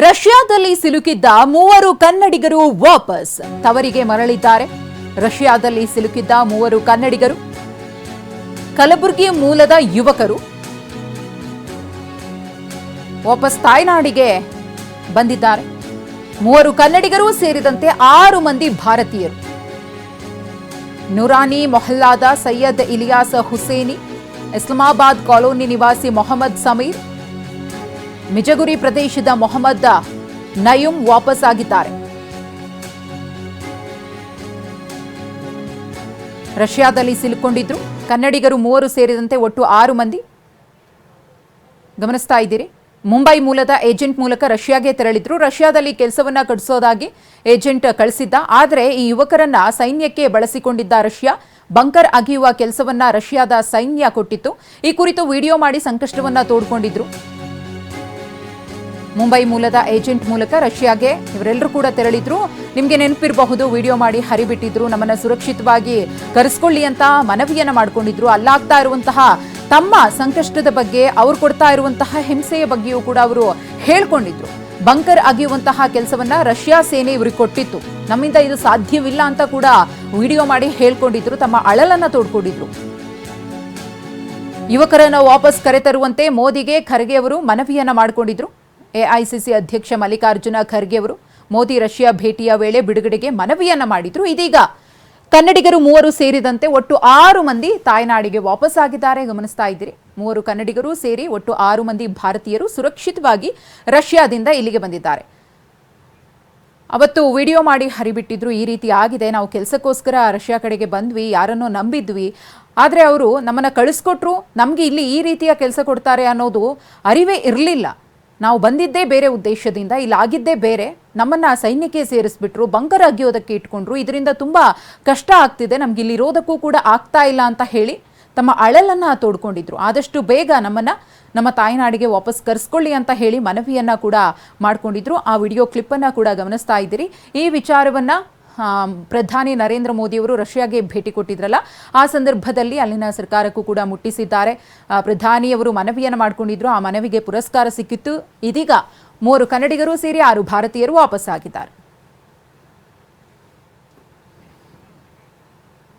ರಷ್ಯಾದಲ್ಲಿ ಸಿಲುಕಿದ್ದ ಮೂವರು ಕನ್ನಡಿಗರು ವಾಪಸ್ ತವರಿಗೆ ಮರಳಿದ್ದಾರೆ. ರಷ್ಯಾದಲ್ಲಿ ಸಿಲುಕಿದ್ದ ಮೂವರು ಕನ್ನಡಿಗರು, ಕಲಬುರಗಿ ಮೂಲದ ಯುವಕರು. ವಾಪಸ್ ತಾಯ್ನಾಡಿಗೆ ಬಂದಿದ್ದಾರೆ. ಮೂವರು ಕನ್ನಡಿಗರು ಸೇರಿದಂತೆ ಆರು ಮಂದಿ ಭಾರತೀಯರು. ನುರಾನಿ ಮೊಹಲ್ಲಾದ ಸೈಯದ್ ಇಲಿಯಾಸ್ ಹುಸೇನಿ, ಇಸ್ಲಾಮಾಬಾದ್ ಕಾಲೋನಿ ನಿವಾಸಿ ಮೊಹಮ್ಮದ್ ಸಮೀರ್ ಮಿಜಗುರಿ ಪ್ರದೇಶದ ಮೊಹಮ್ಮದ್ ನಯುಂ ವಾಪಸ್ ಆಗಿದ್ದಾರೆ. ರಷ್ಯಾದಲ್ಲಿ ಸಿಲುಕೊಂಡಿದ್ರು. ಕನ್ನಡಿಗರು ಮೂವರು ಸೇರಿದಂತೆ ಒಟ್ಟು ಆರು ಮಂದಿ. ಗಮನಿಸ್ತಾ ಇದ್ದೀರಿ. ಮುಂಬೈ ಮೂಲದ ಏಜೆಂಟ್ ಮೂಲಕ ರಷ್ಯಾಗೆ ತೆರಳಿದ್ರು. ರಷ್ಯಾದಲ್ಲಿ ಕೆಲಸವನ್ನ ಕಟ್ಟಿಸೋದಾಗಿ ಏಜೆಂಟ್ ಕಳಿಸಿದ್ದ. ಆದರೆ ಈ ಯುವಕರನ್ನ ಸೈನ್ಯಕ್ಕೆ ಬಳಸಿಕೊಂಡಿದ್ದ ರಷ್ಯಾ ಬಂಕರ್ ಅಗಿಯುವ ಕೆಲಸವನ್ನ ರಷ್ಯಾದ ಸೈನ್ಯ ಕೊಟ್ಟಿತ್ತು. ಈ ಕುರಿತು ವಿಡಿಯೋ ಮಾಡಿ ಸಂಕಷ್ಟವನ್ನ ತೋಡ್ಕೊಂಡಿದ್ರು. ಮುಂಬೈ ಮೂಲದ ಏಜೆಂಟ್ ಮೂಲಕ ರಷ್ಯಾಗೆ ಇವರೆಲ್ಲರೂ ಕೂಡ ತೆರಳಿದ್ರು. ನಿಮಗೆ ನೆನಪಿರಬಹುದು, ವಿಡಿಯೋ ಮಾಡಿ ಹರಿಬಿಟ್ಟಿದ್ರು, ನಮ್ಮನ್ನು ಸುರಕ್ಷಿತವಾಗಿ ಕರೆಸ್ಕೊಳ್ಳಿ ಅಂತ ಮನವಿಯನ್ನ ಮಾಡ್ಕೊಂಡಿದ್ರು. ಅಲ್ಲಾಗ್ತಾ ಇರುವಂತಹ ತಮ್ಮ ಸಂಕಷ್ಟದ ಬಗ್ಗೆ, ಅವ್ರು ಕೊಡ್ತಾ ಇರುವಂತಹ ಹಿಂಸೆಯ ಬಗ್ಗೆಯೂ ಕೂಡ ಅವರು ಹೇಳ್ಕೊಂಡಿದ್ರು. ಬಂಕರ್ ಅಗಿಯುವಂತಹ ಕೆಲಸವನ್ನ ರಷ್ಯಾ ಸೇನೆ ಇವ್ರಿಗೆ ಕೊಟ್ಟಿತ್ತು. ನಮ್ಮಿಂದ ಇದು ಸಾಧ್ಯವಿಲ್ಲ ಅಂತ ಕೂಡ ವಿಡಿಯೋ ಮಾಡಿ ಹೇಳ್ಕೊಂಡಿದ್ರು, ತಮ್ಮ ಅಳಲನ್ನ ತೋಡ್ಕೊಂಡಿದ್ರು. ಯುವಕರನ್ನು ವಾಪಸ್ ಕರೆತರುವಂತೆ ಮೋದಿಗೆ ಖರ್ಗೆ ಅವರು ಮನವಿಯನ್ನ ಮಾಡಿಕೊಂಡಿದ್ರು. ಎಐಸಿಸಿ ಅಧ್ಯಕ್ಷ ಮಲ್ಲಿಕಾರ್ಜುನ ಖರ್ಗೆ ಅವರು ಮೋದಿ ರಷ್ಯಾ ಭೇಟಿಯ ವೇಳೆ ಬಿಡುಗಡೆಗೆ ಮನವಿಯನ್ನ ಮಾಡಿದ್ರು. ಇದೀಗ ಕನ್ನಡಿಗರು ಮೂವರು ಸೇರಿದಂತೆ ಒಟ್ಟು ಆರು ಮಂದಿ ತಾಯ್ನಾಡಿಗೆ ವಾಪಸ್ ಆಗಿದ್ದಾರೆ ಗಮನಿಸ್ತಾ ಇದ್ದೀರಿ. ಮೂವರು ಕನ್ನಡಿಗರು ಸೇರಿ ಒಟ್ಟು ಆರು ಮಂದಿ ಭಾರತೀಯರು ಸುರಕ್ಷಿತವಾಗಿ ರಷ್ಯಾದಿಂದ ಇಲ್ಲಿಗೆ ಬಂದಿದ್ದಾರೆ. ಅವತ್ತು ವಿಡಿಯೋ ಮಾಡಿ ಹರಿಬಿಟ್ಟಿದ್ರು. ಈ ರೀತಿ ಆಗಿದೆ. ನಾವು ಕೆಲಸಕ್ಕೋಸ್ಕರ ರಷ್ಯಾ ಕಡೆಗೆ ಬಂದ್ವಿ. ಯಾರನ್ನೋ ನಂಬಿದ್ವಿ. ಆದರೆ ಅವರು ನಮ್ಮನ್ನ ಕಳಿಸ್ಕೊಟ್ರು. ನಮಗೆ ಇಲ್ಲಿ ಈ ರೀತಿಯ ಕೆಲಸ ಕೊಡ್ತಾರೆ ಅನ್ನೋದು ಅರಿವೇ ಇರಲಿಲ್ಲ. ನಾವು ಬಂದಿದ್ದೇ ಬೇರೆ ಉದ್ದೇಶದಿಂದ ಇಲ್ಲಿ ಆಗಿದ್ದೇ ಬೇರೆ ನಮ್ಮನ್ನು ಸೈನ್ಯಕ್ಕೆ ಸೇರಿಸ್ಬಿಟ್ರು, ಬಂಕರ್ ಅಗಿಯೋದಕ್ಕೆ ಇಟ್ಕೊಂಡ್ರು, ಇದರಿಂದ ತುಂಬ ಕಷ್ಟ ಆಗ್ತಿದೆ, ನಮ್ಗೆ ಇಲ್ಲಿರೋದಕ್ಕೂ ಕೂಡ ಆಗ್ತಾ ಇಲ್ಲ ಅಂತ ಹೇಳಿ ತಮ್ಮ ಅಳಲನ್ನು ತೋಡ್ಕೊಂಡಿದ್ರು. ಆದಷ್ಟು ಬೇಗ ನಮ್ಮನ್ನು, ನಮ್ಮ ತಾಯ್ನಾಡಿಗೆ ವಾಪಸ್ ಕರೆಸ್ಕೊಳ್ಳಿ ಅಂತ ಹೇಳಿ ಮನವಿಯನ್ನು ಕೂಡ ಮಾಡಿಕೊಂಡಿದ್ರು. ಆ ವಿಡಿಯೋ ಕ್ಲಿಪ್ಪನ್ನು ಕೂಡ ಗಮನಿಸ್ತಾ ಇದ್ದೀರಿ. ಈ ವಿಚಾರವನ್ನ ಪ್ರಧಾನಿ ನರೇಂದ್ರ ಮೋದಿಯವರು ರಷ್ಯಾಗೆ ಭೇಟಿ ಕೊಟ್ಟಿದ್ರಲ್ಲ, ಆ ಸಂದರ್ಭದಲ್ಲಿ ಅಲ್ಲಿನ ಸರ್ಕಾರಕ್ಕೂ ಕೂಡ ಮುಟ್ಟಿಸಿದ್ದಾರೆ. ಪ್ರಧಾನಿಯವರು ಮನವಿಯನ್ನು ಮಾಡಿಕೊಂಡಿದ್ರು, ಆ ಮನವಿಗೆ ಪುರಸ್ಕಾರ ಸಿಕ್ಕಿತ್ತು. ಇದೀಗ ಮೂವರು ಕನ್ನಡಿಗರು ಸೇರಿ ಆರು ಭಾರತೀಯರು ವಾಪಸ್ ಆಗಿದ್ದಾರೆ